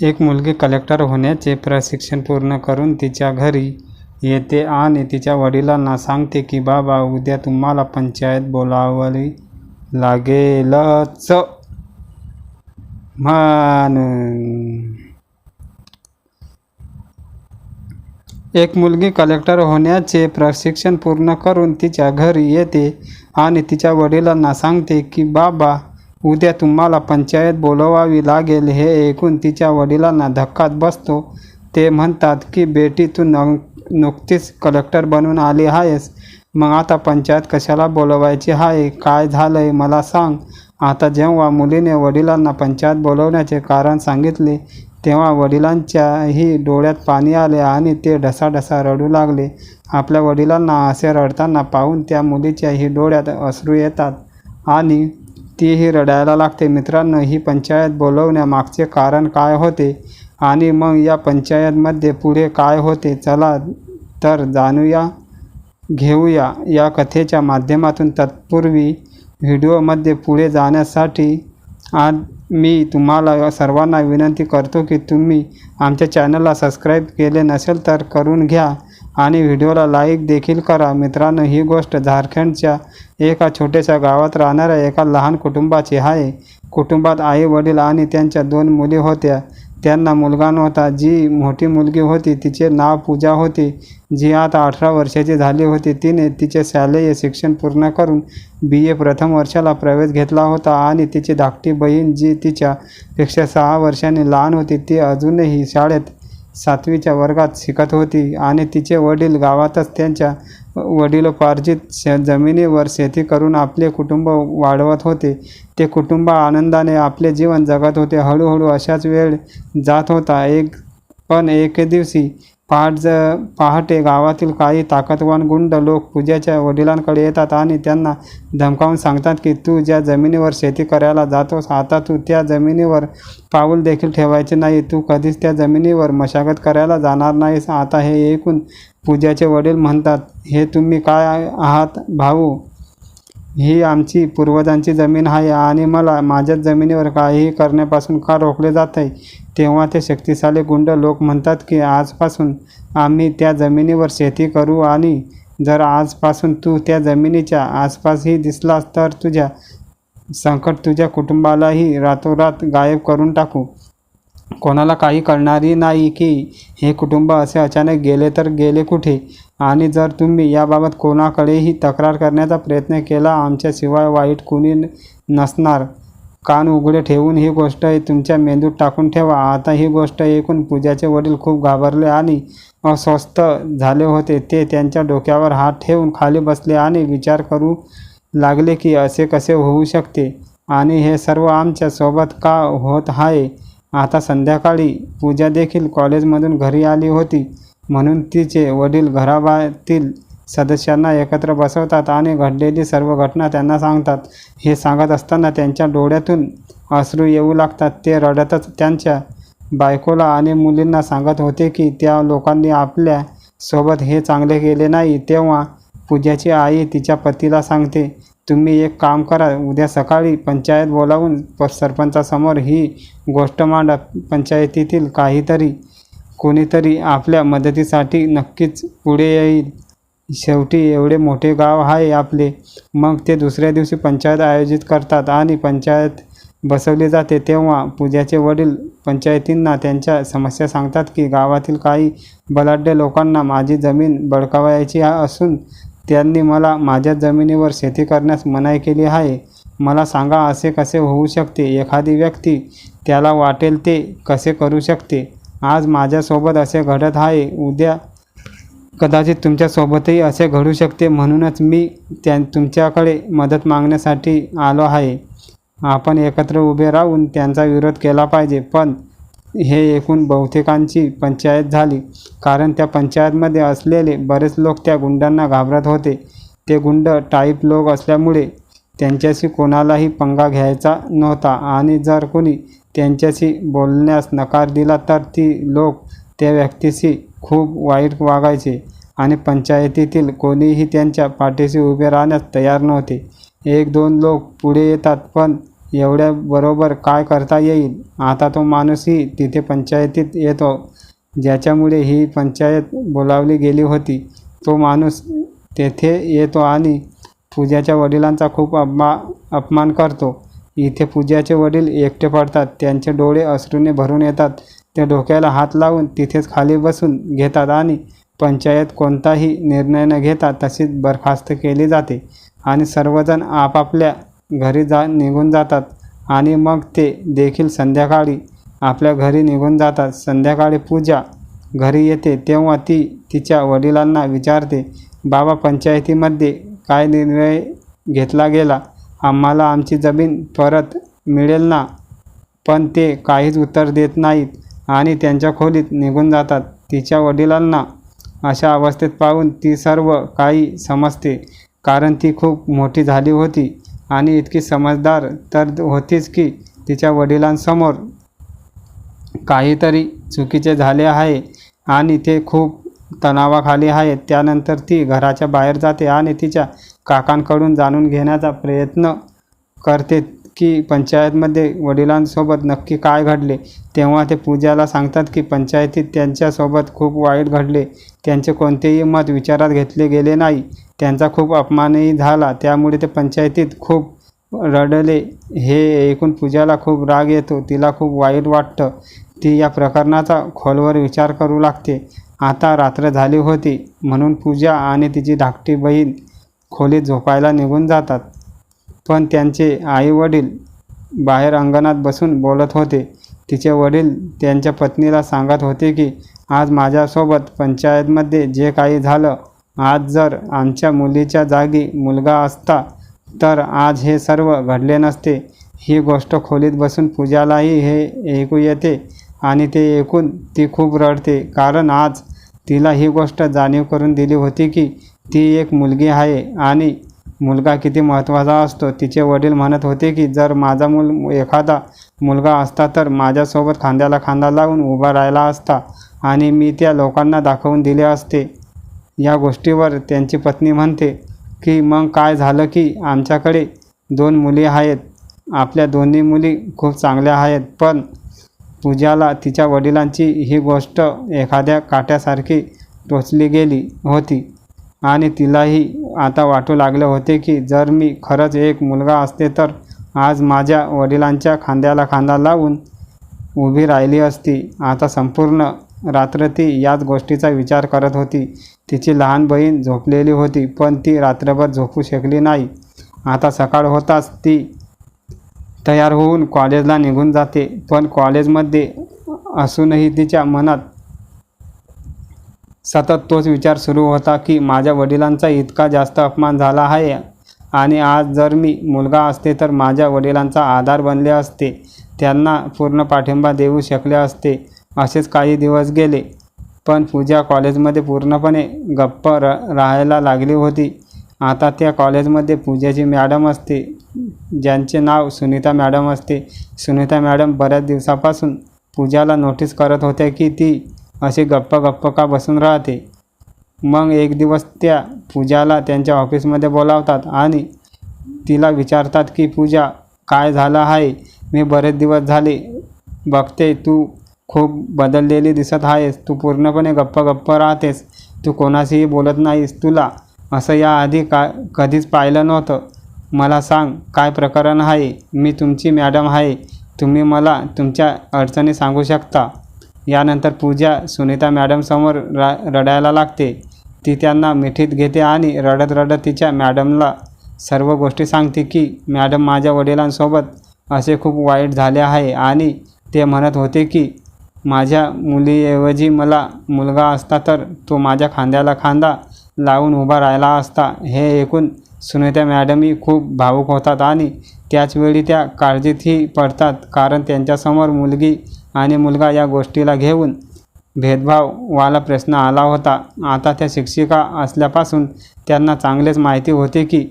एक मुलगी कलेक्टर होण्याचे प्रशिक्षण पूर्ण करून तिच्या घरी येते आणि तिच्या वडिलांना सांगते की बाबा उद्या तुम्हाला पंचायत बोलावली लागेलच. म्हणून एक मुलगी कलेक्टर होण्याचे प्रशिक्षण पूर्ण करून तिच्या घरी येते आणि तिच्या वडिलांना सांगते की बाबा उद्या तुम्हाला पंचायत बोलवावी लागेल हे ऐकून तिच्या वडिलांना धक्काच बसतो. ते म्हणतात की बेटी तू न नुकतीच कलेक्टर बनून आली आहेस. मग आता पंचायत कशाला बोलवायची आहे? काय झालं आहे मला सांग. आता जेव्हा मुलीने वडिलांना पंचायत बोलवण्याचे कारण सांगितले तेव्हा वडिलांच्याही डोळ्यात पाणी आले आणि ते ढसाढसा रडू लागले. आपल्या वडिलांना असे रडताना पाहून त्या मुलीच्याही डोळ्यात अश्रू येतात. आणि तीही रडायला लागते. मित्रांनो ही पंचायत बोलवण्यामागचे कारण काय होते? आणि मग या पंचायतमध्ये पुढे काय होते? चला तर जाणूया घेऊया. या कथेच्या माध्यमातून तत्पूर्वी व्हिडिओमध्ये पुढे जाण्यासाठी आज मी तुम्हाला सर्वांना विनंती करतो की तुम्ही आमच्या चॅनलला सबस्क्राईब केले नसेल तर करून घ्या. आणि व्हिडिओला लाईक देखील करा. मित्रांनो ही गोष्ट झारखंडच्या एका छोट्याशा गावात राहणाऱ्या एका लहान कुटुंबाची आहे. कुटुंबात आई वडील आणि त्यांच्या दोन मुली होत्या. त्यांना मुलगा नव्हता. जी मोठी मुलगी होती तिचे नाव पूजा होते. जी आता अठरा वर्षाची झाली होती तिने तिचे शालेय शिक्षण पूर्ण करून बी ए प्रथम वर्षाला प्रवेश घेतला होता आणि तिची धाकटी बहीण जी तिच्यापेक्षा सहा वर्षांनी लहान होती ती अजूनही शाळेत सातवीच्या वर्गात शिकत होती आणि तिचे वडील गावातच त्यांच्या वडिलोपार्जित श जमिनीवर शेती करून आपले कुटुंब वाढवत होते. ते कुटुंब आनंदाने आपले जीवन जगत होते. हळूहळू अशाच वेळ जात होता. एक पण एके दिवशी पहाट ज पहाटे गावातील काही ताकदवान गुंड लोक पूजाच्या वडिलांकडे येतात आणि त्यांना धमकावून सांगतात की तू ज्या जमिनीवर शेती करायला जातोस आता तू त्या जमिनीवर पाऊल देखील ठेवायचे नाही. तू कधीच त्या जमिनीवर मशागत करायला जाणार नाहीस. आता हे ऐकून पूजाचे वडील म्हणतात हे तुम्ही काय आहात भाऊ? ही आमची पूर्वजांची जमीन आहे आणि मला माझ्याच जमिनीवर काहीही करण्यापासून का रोखले जात आहे? तेव्हा ते शक्तिशाली गुंड लोक म्हणतात की आजपासून आम्ही त्या जमिनीवर शेती करू आणि जर आजपासून तू त्या जमिनीच्या आसपासही दिसलास तर तुझ्या संकट तुझ्या कुटुंबालाही रातोरात गायब करून टाकू. कोणाला काही कळणारी नाही की हे कुटुंब असे अचानक गेले तर गेले कुठे? आणि जर तुम्ही याबाबत कोणाकडेही तक्रार करण्याचा प्रयत्न केला आमच्याशिवाय वाईट कुणी नसणार. कान उघडे ठेवून ही गोष्ट तुमच्या मेंदूत टाकून ठेवा. आता ही गोष्ट ऐकून पूजाचे वडील खूप घाबरले आणि अस्वस्थ झाले होते. ते त्यांच्या डोक्यावर हात ठेवून खाली बसले आणि विचार करू लागले की असे कसे होऊ शकते? आणि हे सर्व आमच्यासोबत का होत आहे? आता संध्याकाळी पूजा देखील कॉलेजमधून घरी आली होती. म्हणून तिचे वडील घराबातील सदस्यांना एकत्र बसवतात आणि घडलेली सर्व घटना त्यांना सांगतात. हे सांगत असताना त्यांच्या डोळ्यातून अश्रू येऊ लागतात. ते रडतच त्यांच्या बायकोला आणि मुलींना सांगत होते की त्या लोकांनी आपल्यासोबत हे चांगले केले नाही. तेव्हा पूजाची आई तिच्या पतीला सांगते तुम्ही एक काम करा उद्या सकाळी पंचायत बोलावून प सरपंचासमोर ही गोष्ट मांडा. पंचायतीतील काहीतरी कोणीतरी आपल्या मदतीसाठी नक्कीच पुढे येईल. शेवटी एवढे मोठे गाव आहे आपले. मग ते दुसऱ्या दिवशी पंचायत आयोजित करतात आणि पंचायत बसवली जाते. तेव्हा पूजाचे वडील पंचायतींना त्यांच्या समस्या सांगतात की गावातील काही बलाढ्य लोकांना माझी जमीन बळकावायची असून त्यांनी मला माझ्या जमिनीवर शेती करण्यास मनाई केली आहे. मला सांगा असे कसे होऊ शकते? एखादी व्यक्ती त्याला वाटेल ते कसे करू शकते? आज माझ्यासोबत असे घडत आहे. उद्या कदाचित तुमच्यासोबतही असे घडू शकते. म्हणूनच मी त्या तुमच्याकडे मदत मागण्यासाठी आलो आहे. आपण एकत्र उभे राहून त्यांचा विरोध केला पाहिजे. पण हे ऐकून बहुतेकांची पंचायत झाली. कारण त्या पंचायतमध्ये असलेले बरेच लोक त्या गुंडांना घाबरत होते. ते गुंड टाईप लोक असल्यामुळे त्यांच्याशी कोणालाही पंगा घ्यायचा नव्हता. आणि जर कोणी त्यांच्याशी बोलण्यास नकार दिला तर ती लोक त्या व्यक्तीशी खूप वाईट वागायचे आणि पंचायतीतील कोणीही त्यांच्या पाठीशी उभे राहण्यास तयार नव्हते. एक दोन लोक पुढे येतात पण एवढ्या बरोबर काय करता येईल? आता तो माणूसही तिथे पंचायतीत येतो. ज्याच्यामुळे ही पंचायत बोलावली गेली होती. तो माणूस तेथे येतो आणि पूजाच्या वडिलांचा खूप अपमा अपमान करतो. इथे पूजाचे वडील एकटे पडतात. त्यांचे डोळे अश्रूने भरून येतात. ते डोक्याला हात लावून तिथेच खाली बसून घेतात आणि पंचायत कोणताही निर्णय न घेता तशीच बरखास्त केली जाते. आणि सर्वजण आपापल्या घरी जा निघून जातात. आणि मग ते देखील संध्याकाळी आपल्या घरी निघून जातात. संध्याकाळी पूजा घरी येते. तेव्हा ती तिच्या वडिलांना विचारते बाबा पंचायतीमध्ये काय निर्णय घेतला गेला? आम्हाला आमची जमीन परत मिळेल ना पण ते काहीच उत्तर देत नाहीत आणि त्यांच्या खोलीत निघून जातात. तिच्या वडिलांना अशा अवस्थेत पाहून ती सर्व काही समजते कारण ती खूप मोठी झाली होती. आणि इतकी समजदार तर होतीच की तिच्या वडिलांसमोर काहीतरी चुकीचे झाले आहे आणि ते खूप तणावाखाली आहेत. त्यानंतर ती घराच्या बाहेर जाते आणि तिच्या काकांकडून जाणून घेण्याचा प्रयत्न करते. की पंचायतमध्ये वडिलांसोबत नक्की काय घडले? तेव्हा ते पूजाला सांगतात की पंचायतीत त्यांच्यासोबत खूप वाईट घडले. त्यांचे कोणतेही मत विचारात घेतले गेले नाही. त्यांचा खूप अपमानही झाला. त्यामुळे ते पंचायतीत खूप रडले. हे ऐकून पूजाला खूप राग येतो. तिला खूप वाईट वाटतं. ती या प्रकरणाचा खोलवर विचार करू लागते. आता रात्र झाली होती. म्हणून पूजा आणि तिची धाकटी बहीण खोलीत झोपायला निघून जातात. पण त्यांचे आई वडील बाहेर अंगणात बसून बोलत होते. तिचे वडील त्यांच्या पत्नीला सांगत होते की आज माझ्यासोबत पंचायतमध्ये जे काही झालं आज जर आमच्या मुलीच्या जागी मुलगा असता तर आज हे सर्व घडले नसते. ही गोष्ट खोलीत बसून पूजालाही हे ऐकू येते आणि ते ऐकून ती खूप रडते. कारण आज तिला ही गोष्ट जाणीव करून दिली होती की ती एक मुलगी आहे आणि मुलगा किती महत्त्वाचा असतो? तिचे वडील म्हणत होते की जर माझा मुल एखादा मुलगा असता तर माझ्यासोबत खांद्याला खांदा लावून उभा राहिला असता आणि मी त्या लोकांना दाखवून दिले असते. या गोष्टीवर त्यांची पत्नी म्हणते की मग काय झालं की आमच्याकडे दोन मुली आहेत. आपल्या दोन्ही मुली खूप चांगल्या आहेत पण पूजाला तिच्या वडिलांची ही गोष्ट एखाद्या काट्यासारखी टोचली गेली होती. आणि तिलाही आता वाटू लागले होते की जर मी खरंच एक मुलगा असते तर आज माझ्या वडिलांच्या खांद्याला खांदा लावून उभी राहिली असती. आता संपूर्ण रात्र ती याच गोष्टीचा विचार करत होती. तिची लहान बहीण झोपलेली होती पण ती रात्रभर झोपू शकली नाही. आता सकाळ होताच ती तयार होऊन कॉलेजला निघून जाते पण कॉलेजमध्ये असूनही तिच्या मनात सतत तोच विचार सुरू होता की माझ्या वडिलांचा इतका जास्त अपमान झाला आहे. आणि आज जर मी मुलगा असते तर माझ्या वडिलांचा आधार बनले असते. त्यांना पूर्ण पाठिंबा देऊ शकले असते. असेच काही दिवस गेले. पण पूजा कॉलेजमध्ये पूर्णपणे गप्प र राहायला लागली होती. आता त्या कॉलेजमध्ये पूजाची मॅडम असते. ज्यांचे नाव सुनीता मॅडम असते. सुनीता मॅडम बऱ्याच दिवसापासून पूजाला नोटीस करत होत्या की ती असे गप्प गप्प का बसून राहते? मग एक दिवस त्या पूजाला त्यांच्या ऑफिसमध्ये बोलावतात आणि तिला विचारतात की पूजा काय झालं आहे? मी बरेच दिवस झाले बघते तू खूप बदललेली दिसत आहेस. तू पूर्णपणे गप्प गप्प राहतेस. तू कोणाशीही बोलत नाहीस तुला. असं याआधी का कधीच पाहिलं नव्हतं. मला सांग काय प्रकरण आहे? मी तुमची मॅडम आहे. तुम्ही मला तुमच्या अडचणी सांगू शकता. यानंतर पूजा सुनीता मॅडमसमोर रा रडायला लागते. ती त्यांना मिठीत घेते आणि रडत रडत तिच्या मॅडमला सर्व गोष्टी सांगते की मॅडम माझ्या वडिलांसोबत असे खूप वाईट झाले आहे आणि ते म्हणत होते की माझ्या मुलीऐवजी मला मुलगा असता तर तो माझ्या खांद्याला खांदा लावून उभा राहिला असता. हे ऐकून सुनीता मॅडमही खूप भावूक होतात आणि त्याचवेळी त्या काळजीतही पडतात कारण त्यांच्यासमोर मुलगी आणि मुलगा या गोष्टीला घेऊन भेदभाववाला प्रश्न आला होता. आता त्या शिक्षिका असल्यापासून त्यांना चांगलेच माहिती होते की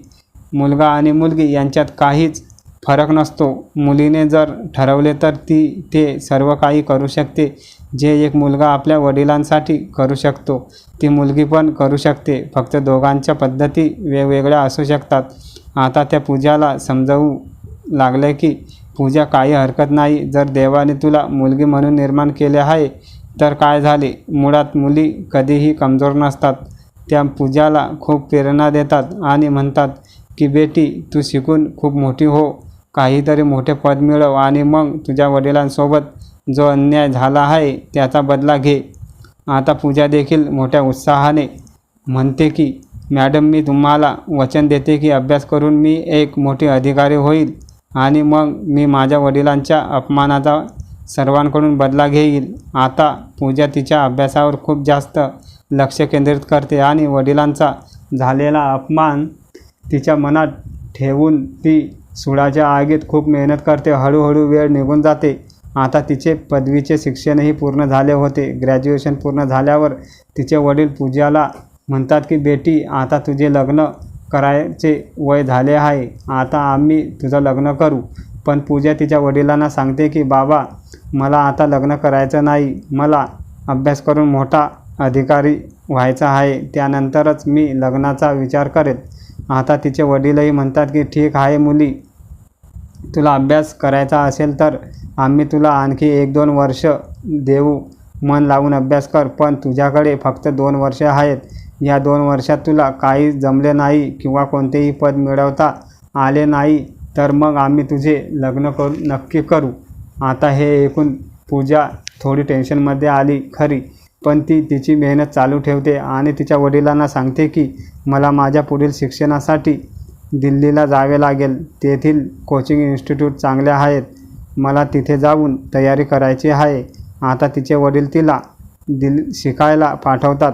मुलगा आणि मुलगी यांच्यात काहीच फरक नसतो. मुलीने जर ठरवले तर ती ते सर्व काही करू शकते. जे एक मुलगा आपल्या वडिलांसाठी करू शकतो ती मुलगी पण करू शकते. फक्त दोघांच्या पद्धती वेगवेगळ्या असू शकतात. आता त्या पूजाला समजावू लागले की पूजा काही हरकत नाही. जर देवाने तुला मुलगी म्हणून निर्माण केले आहे तर काय झाले? मुळात मुली कधीही कमजोर नसतात. त्या पूजाला खूप प्रेरणा देतात आणि म्हणतात की बेटी तू शिकून खूप मोठी हो. काहीतरी मोठे पद मिळव आणि मग तुझ्या वडिलांसोबत जो अन्याय झाला आहे त्याचा बदला घे. आता पूजा देखील मोठ्या उत्साहाने म्हणते की मॅडम मी तुम्हाला वचन देते की अभ्यास करून मी एक मोठी अधिकारी होईल. आणि मग मी माझ्या वडिलांच्या अपमानाचा सर्वांकडून बदला घेईल. आता पूजा तिच्या अभ्यासावर खूप जास्त लक्ष केंद्रित करते आणि वडिलांचा झालेला अपमान तिच्या मनात ठेवून ती सुडाच्या आगीत खूप मेहनत करते. हळूहळू वेळ निघून जाते. आता तिचे पदवीचे शिक्षणही पूर्ण झाले होते. ग्रॅज्युएशन पूर्ण झाल्यावर तिचे वडील पूजाला म्हणतात की बेटी आता तुझे लग्न करायचे वय झाले आहे. आता आम्ही तुझं लग्न करू. पण पूजा तिच्या वडिलांना सांगते की बाबा मला आता लग्न करायचं नाही. मला अभ्यास करून मोठा अधिकारी व्हायचा आहे. त्यानंतरच मी लग्नाचा विचार करेन आता तिचे वडीलही म्हणतात की ठीक आहे मुली तुला अभ्यास करायचा असेल तर आम्ही तुला आणखी एक दोन वर्ष देऊ. मन लावून अभ्यास कर. पण तुझ्याकडे फक्त दोन वर्ष आहेत. या दोन वर्षात तुला काही जमले नाही किंवा कोणतेही पद मिळवता आले नाही तर मग आम्ही तुझे लग्न करू नक्की करू. आता हे ऐकून पूजा थोडी टेन्शनमध्ये आली खरी पण ती तिची मेहनत चालू ठेवते आणि तिच्या वडिलांना सांगते की मला माझ्या पुढील शिक्षणासाठी दिल्लीला जावे लागेल. तेथील कोचिंग इन्स्टिट्यूट चांगले आहेत. मला तिथे जाऊन तयारी करायची आहे. आता तिचे वडील तिला दिल शिकायला पाठवतात.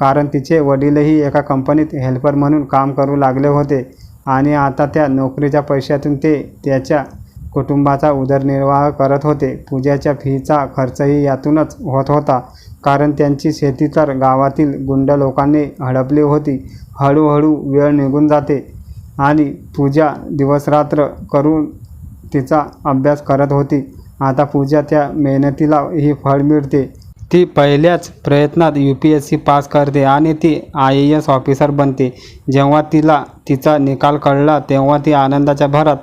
कारण तिचे वडीलही एका कंपनीत हेल्पर म्हणून काम करू लागले होते आणि आता त्या नोकरीच्या पैशातून ते त्याच्या कुटुंबाचा उदरनिर्वाह करत होते. पूजाच्या फीचा खर्चही यातूनच होत होता. कारण त्यांची शेती तर गावातील गुंड लोकांनी हडपली होती. हळूहळू वेळ निघून जाते आणि पूजा दिवसरात्र करून तिचा अभ्यास करत होती. आता पूजा त्या मेहनतीला ही फळ मिळते. ती पहिल्याच प्रयत्नात U P S C pass करते आणि ती आय ए एस ऑफिसर बनते. जेव्हा तिला तिचा निकाल कळला तेव्हा ती आनंदाच्या भरात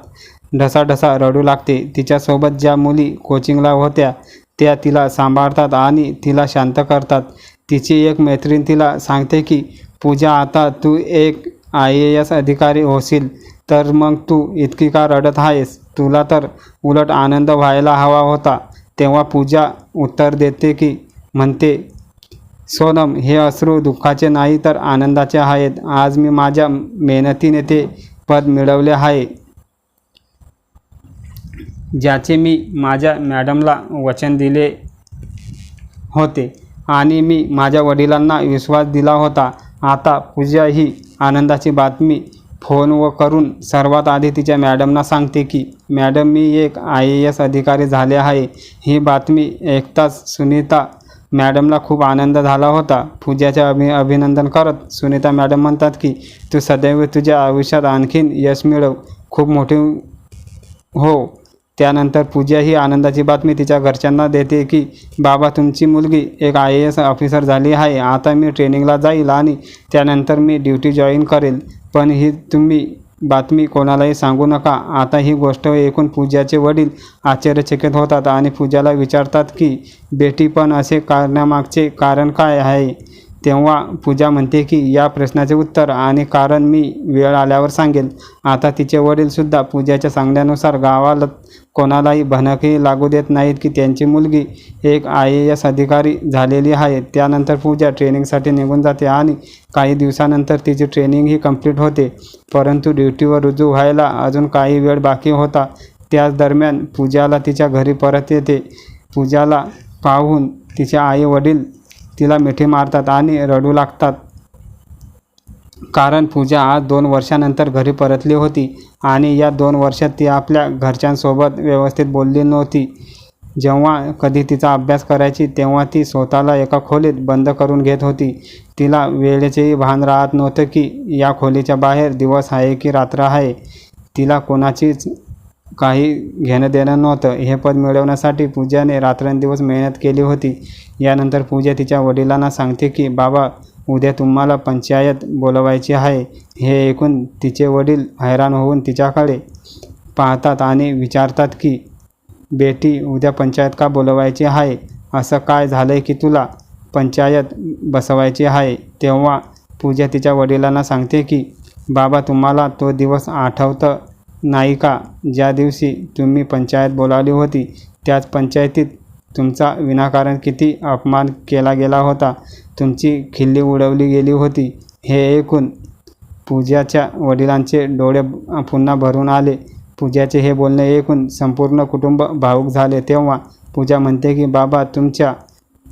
ढसाढसा रडू लागते. तिच्यासोबत ज्या मुली कोचिंगला होत्या त्या तिला सांभाळतात आणि तिला शांत करतात. तिची एक मैत्रीण तिला सांगते की पूजा आता तू एक आय ए एस अधिकारी होशील तर मग तू इतकी का रडत आहेस? तुला तर उलट आनंद व्हायला हवा होता. तेव्हा पूजा उत्तर देते की म्हणते सोनम हे अश्रू दुःखाचे नाही तर आनंदाचे आहेत. आज मी माझ्या मेहनतीने ते पद मिळवले आहे ज्याचे मी माझ्या मॅडमला वचन दिले होते आणि मी माझ्या वडिलांना विश्वास दिला होता. आता पूजा ही आनंदाची बातमी फोन व करून सर्वात आधी तिच्या मॅडमना सांगते की मॅडम मी एक आय ए एस अधिकारी झाले आहे. ही बातमी ऐकताच सुनीता मॅडमला खूप आनंद झाला होता. पूजाचे अभि अभिनंदन करत सुनीता मॅडम म्हणतात की तू सदैव तुझ्या आयुष्यात आणखीन यश मिळव. खूप मोठी हो. त्यानंतर पूजा ही आनंदाची बातमी तिच्या घरच्यांना देते की बाबा तुमची मुलगी एक आय ए एस ऑफिसर झाली आहे. आता मी ट्रेनिंगला जाईल आणि त्यानंतर मी ड्युटी जॉईन करेल. पण ही तुम्ही बातमी कोणालाही सांगू नका. आता ही गोष्ट ऐकून पूजाचे वडील आश्चर्यचकित होतात आणि पूजाला विचारतात की बेटी पण असे करण्यामागचे कारण काय आहे? तेव्हा पूजा म्हणते की या प्रश्नाचे उत्तर आणि कारण मी वेळ आल्यावर सांगेल. आता तिचे वडीलसुद्धा पूजाच्या सांगण्यानुसार गावाला कोणालाही भनकही लागू देत नाहीत की त्यांची मुलगी एक आय ए एस अधिकारी झालेली आहे. त्यानंतर पूजा ट्रेनिंगसाठी निघून जाते आणि काही दिवसानंतर तिची ट्रेनिंगही कंप्लीट होते. परंतु ड्युटीवर रुजू व्हायला अजून काही वेळ बाकी होता. त्याच दरम्यान पूजाला तिच्या घरी परत येते. पूजाला पाहून तिचे आई वडील तिला मिठी मारतात आणि रडू लागतात. कारण पूजा आज दोन वर्षानंतर घरी परतली होती. आणि या दोन वर्षात ती आपल्या घरच्यांसोबत व्यवस्थित बोलली नव्हती. जेव्हा कधी तिचा अभ्यास करायची तेव्हा ती स्वतःला एका खोलीत बंद करून घेत होती. तिला वेळेचेही भान राहत नव्हतं की या खोलीच्या बाहेर दिवस आहे की रात्र आहे. तिला कोणाचीच काही घेणं देणं नव्हतं. हे पद मिळवण्यासाठी पूजाने रात्रंदिवस मेहनत केली होती. यानंतर पूजा तिच्या वडिलांना सांगते की बाबा उद्या तुम्हाला पंचायत बोलवायची आहे हे ऐकून तिचे वडील हैराण होऊन तिच्याकडे पाहतात आणि विचारतात की बेटी उद्या पंचायत का बोलवायची आहे? असं काय झालं आहे की तुला पंचायत बसवायची आहे? तेव्हा पूजा तिच्या वडिलांना सांगते की बाबा तुम्हाला तो दिवस आठवतं नाही का? ज्या दिवशी तुम्ही पंचायत बोलावली होती त्याच पंचायतीत तुमचा विनाकारण किती अपमान केला गेला होता. तुमची खिल्ली उडवली गेली होती. हे ऐकून पूजाच्या वडिलांचे डोळे पुन्हा भरून आले. पूजाचे हे बोलणे ऐकून संपूर्ण कुटुंब भावूक झाले. तेव्हा पूजा म्हणते की बाबा तुमच्या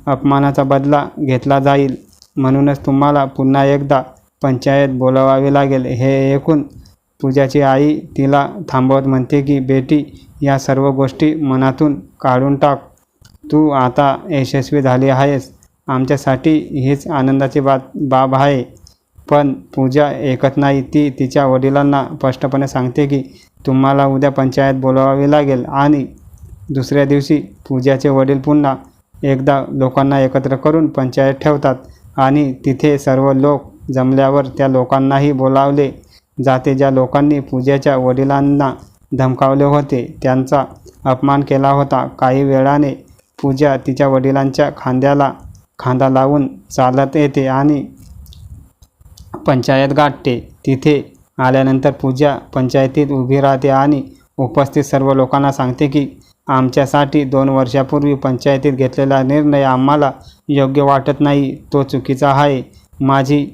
अपमानाचा बदला घेतला जाईल. म्हणूनच तुम्हाला पुन्हा एकदा पंचायत बोलवावी लागेल. हे ऐकून पूजाची आई तिला थांबवत म्हणते की बेटी या सर्व गोष्टी मनातून काढून टाक. तू आता यशस्वी झाली आहेस. आमच्यासाठी हीच आनंदाची बात बाब आहे. पण पूजा ऐकत नाही ती तिच्या वडिलांना स्पष्टपणे सांगते की तुम्हाला उद्या पंचायत बोलवावी लागेल आणि दुसऱ्या दिवशी पूजाचे वडील पुन्हा एकदा लोकांना एकत्र करून पंचायत ठेवतात आणि तिथे सर्व लोक जमल्यावर त्या लोकांनाही बोलावले जाते. ज्या लोकांनी पूजाच्या वडिलांना धमकावले होते त्यांचा अपमान केला होता. काही वेळाने पूजा तिच्या वडिलांच्या खांद्याला खांदा लावून चालत येते आणि पंचायत गाठते. तिथे आल्यानंतर पूजा पंचायतीत उभी राहते आणि उपस्थित सर्व लोकांना सांगते की आमच्यासाठी दोन वर्षापूर्वी पंचायतीत घेतलेला निर्णय आम्हाला योग्य वाटत नाही. तो चुकीचा आहे. माझी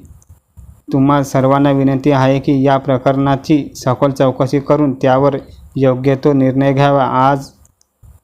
तुम्हा सर्वांना विनंती आहे की या प्रकरणाची सखोल चौकशी करून त्यावर योग्य तो निर्णय घ्यावा. आज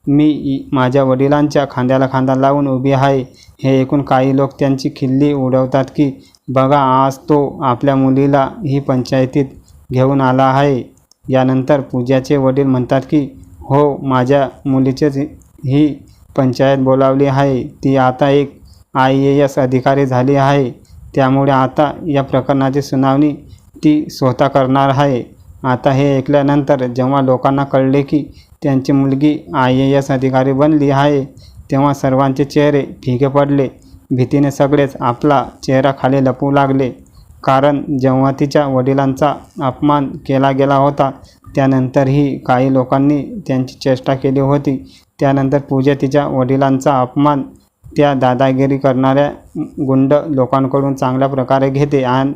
मी इ- माझ्या वडिलांच्या खांद्याला खांदा लावून उभी आहे. हे ऐकून काही लोक त्यांची खिल्ली उडवतात की बघा आज तो आपल्या मुलीला ही पंचायतीत घेऊन आला आहे. यानंतर पूजाचे वडील म्हणतात की हो माझ्या मुलीचेच ही पंचायत बोलावली आहे. ती आता एक आय ए एस अधिकारी झाली आहे. त्यामुळे आता या प्रकरणाची सुनावणी ती स्वतः करणार आहे. आता हे ऐकल्यानंतर जेव्हा लोकांना कळले की त्यांची मुलगी आय ए एस अधिकारी बनली आहे. तेव्हा सर्वांचे चेहरे फिके पडले. भीतीने सगळेच आपला चेहरा खाली लपवू लागले. कारण जेव्हा तिच्या वडिलांचा अपमान केला गेला होता त्यानंतरही काही लोकांनी त्यांची चेष्टा केली होती. त्यानंतर पूजा तिच्या वडिलांचा अपमान त्या दादागिरी करणाऱ्या गुंड लोकांकडून चांगल्या प्रकारे घेते आणि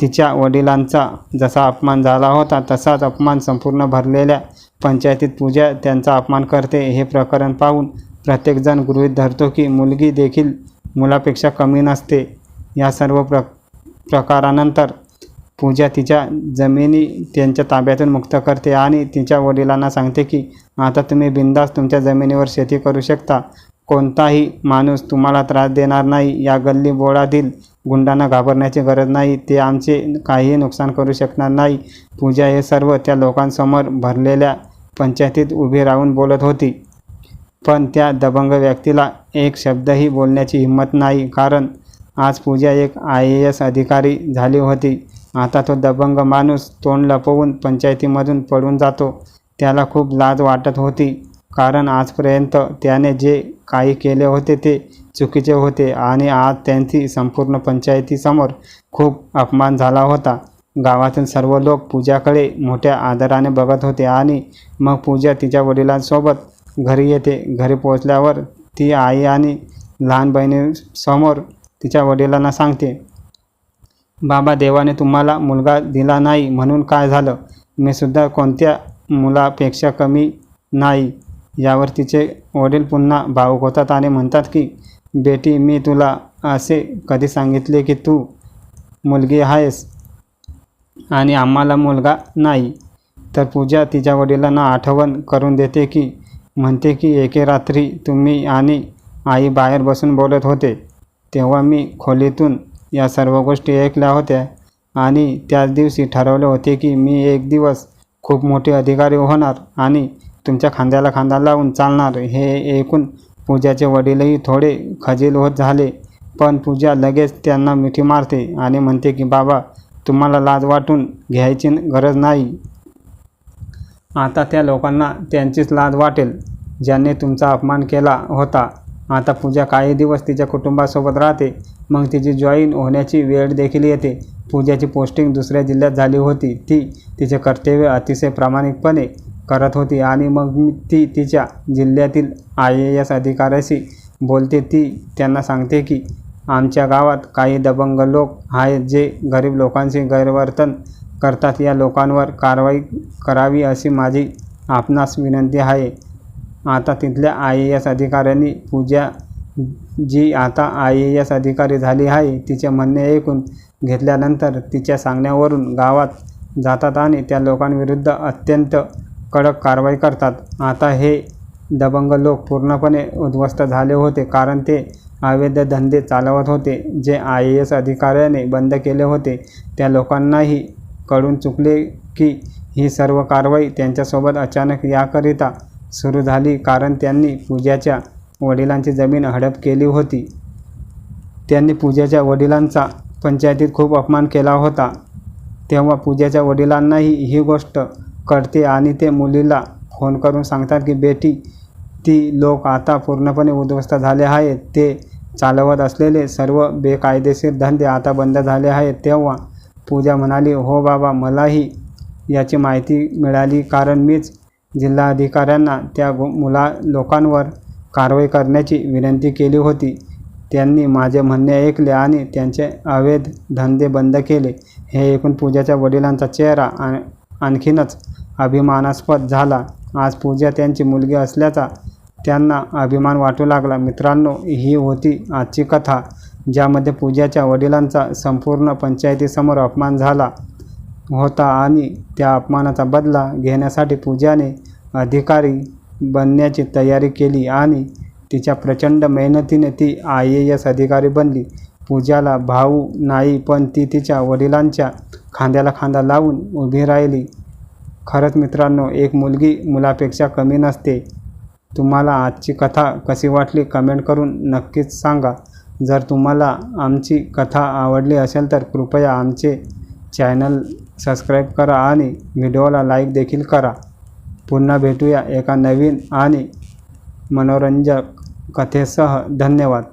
तिच्या वडिलांचा जसा अपमान झाला होता तसाच अपमान संपूर्ण भरलेल्या पंचायतीत पूजा त्यांचा अपमान करते हे प्रकरण पाहून प्रत्येकजण गृहीत धरतो की मुलगी देखील मुलापेक्षा कमी नसते. या सर्व प्र प्रकारानंतर पूजा तिच्या जमिनी त्यांच्या ताब्यातून मुक्त करते आणि तिच्या वडिलांना सांगते की आता तुम्ही बिंदास तुमच्या जमिनीवर शेती करू शकता. कोणताही माणूस तुम्हाला त्रास देणार नाही. या गल्ली बोळातील गुंडांना घाबरण्याची गरज नाही. ते आमचे काहीही नुकसान करू शकणार नाही. पूजा हे सर्व त्या लोकांसमोर भरलेल्या पंचायतीत उभी राहून बोलत होती. पण त्या दबंग व्यक्तीला एक शब्दही बोलण्याची हिंमत नाही कारण आज पूजा एक आय ए एस अधिकारी झाली होती. आता तो दबंग माणूस तोंड लपवून पंचायतीमधून पडून जातो. त्याला खूप लाज वाटत होती कारण आजपर्यंत त्याने जे काही केले होते ते चुकीचे होते आणि आज त्यांची संपूर्ण पंचायतीसमोर खूप अपमान झाला होता. गावातील सर्व लोक पूजाकडे मोठ्या आदराने बघत होते आणि मग पूजा तिच्या वडिलांसोबत घरी येते. घरी पोहोचल्यावर ती आई आणि लहान बहिणीसमोर तिच्या वडिलांना सांगते बाबा देवाने तुम्हाला मुलगा दिला नाही म्हणून काय झालं? मी सुद्धा कोणत्या मुलापेक्षा कमी नाही. यावर तिचे वडील पुन्हा भावुक होतात आणि म्हणतात की बेटी मी तुला असे कधी सांगितले की तू मुलगी आहेस? आणि आम्हाला मुलगा नाही. तर पूजा तिच्या वडिलांना आठवण करून देते की म्हणते की एके रात्री तुम्ही आणि आई बाहेर बसून बोलत होते. तेव्हा मी खोलीतून या सर्व गोष्टी ऐकल्या होत्या आणि त्याच दिवशी ठरवले होते की मी एक दिवस खूप मोठे अधिकारी होणार आणि तुमच्या खांद्याला खांदा लावून चालणार. हे ऐकून पूजाचे वडीलही थोडे खजील होत झाले. पण पूजा लगेच त्यांना मिठी मारते आणि म्हणते की बाबा तुम्हाला लाज वाटून घ्यायची गरज नाही. आता त्या लोकांना त्यांचीच लाज वाटेल ज्यांनी तुमचा अपमान केला होता. आता पूजा काही दिवस तिच्या कुटुंबासोबत राहते मग तिची जॉईन होण्याची वेळ देखील येते. पूजाची पोस्टिंग दुसऱ्या जिल्ह्यात झाली होती. ती तिचे कर्तव्य अतिशय प्रामाणिकपणे करत होती आणि मग ती तिच्या जिल्ह्यातील आय ए एस अधिकाऱ्याशी बोलते. ती त्यांना सांगते की आमच्या गावात काही दबंग लोक आहेत जे गरीब लोकांशी गैरवर्तन करतात. या लोकांवर कारवाई करावी अशी माझी आपणास विनंती आहे. आता तिथल्या आय ए एस अधिकाऱ्यांनी पूजा जी आता आय ए एस अधिकारी झाली आहे तिचे म्हणणे ऐकून घेतल्यानंतर तिच्या सांगण्यावरून गावात जातात आणि त्या लोकांविरुद्ध अत्यंत कडक कारवाई करतात. आता हे दबंग लोक पूर्णपणे उद्ध्वस्त झाले होते कारण ते अवैध धंदे चालवत होते जे आय ए एस अधिकाऱ्याने बंद केले होते. त्या लोकांनाही कळून चुकले की ही सर्व कारवाई त्यांच्यासोबत अचानक याकरिता सुरू झाली कारण त्यांनी पूजाच्या वडिलांची जमीन हडप केली होती. त्यांनी पूजाच्या वडिलांचा पंचायतीत खूप अपमान केला होता. तेव्हा पूजाच्या वडिलांनाही ही गोष्ट कळते आणि ते मुलीला फोन करून सांगतात की बेटी ती लोक आता पूर्णपणे उद्ध्वस्त झाले आहेत. ते चालवत असलेले सर्व बेकायदेशीर धंदे आता बंद झाले आहेत. तेव्हा पूजा म्हणाली हो बाबा मलाही याची माहिती मिळाली. कारण मीच जिल्हाधिकाऱ्यांना त्या गो मुला लोकांवर कारवाई करण्याची विनंती केली होती. त्यांनी माझे म्हणणे ऐकले आणि त्यांचे अवैध धंदे बंद केले. हे ऐकून पूजाच्या वडिलांचा चेहरा आणखीनच अभिमानास्पद झाला. आज पूजा त्यांची मुलगी असल्याचा त्यांना अभिमान वाटू लागला. मित्रांनो ही होती आजची कथा ज्यामध्ये पूजाच्या वडिलांचा संपूर्ण पंचायतीसमोर अपमान झाला होता आणि त्या अपमानाचा बदला घेण्यासाठी पूजाने अधिकारी बनण्याची तयारी केली आणि तिच्या प्रचंड मेहनतीने ती आय ए एस अधिकारी बनली. पूजाला भाऊ नाही पण ती तिच्या वडिलांच्या खांद्याला खांदा लावून उभी राहिली. खरंच मित्रांनो एक मुलगी मुलापेक्षा कमी नसते. तुम्हाला आजची कथा कशी वाटली कमेंट करून नक्कीच सांगा. जर तुम्हाला आमची कथा आवडली असेल तर कृपया आमचे चॅनल सबस्क्राईब करा आणि व्हिडिओला लाईक देखील करा. पुन्हा भेटूया एका नवीन आणि मनोरंजक कथेसह. धन्यवाद.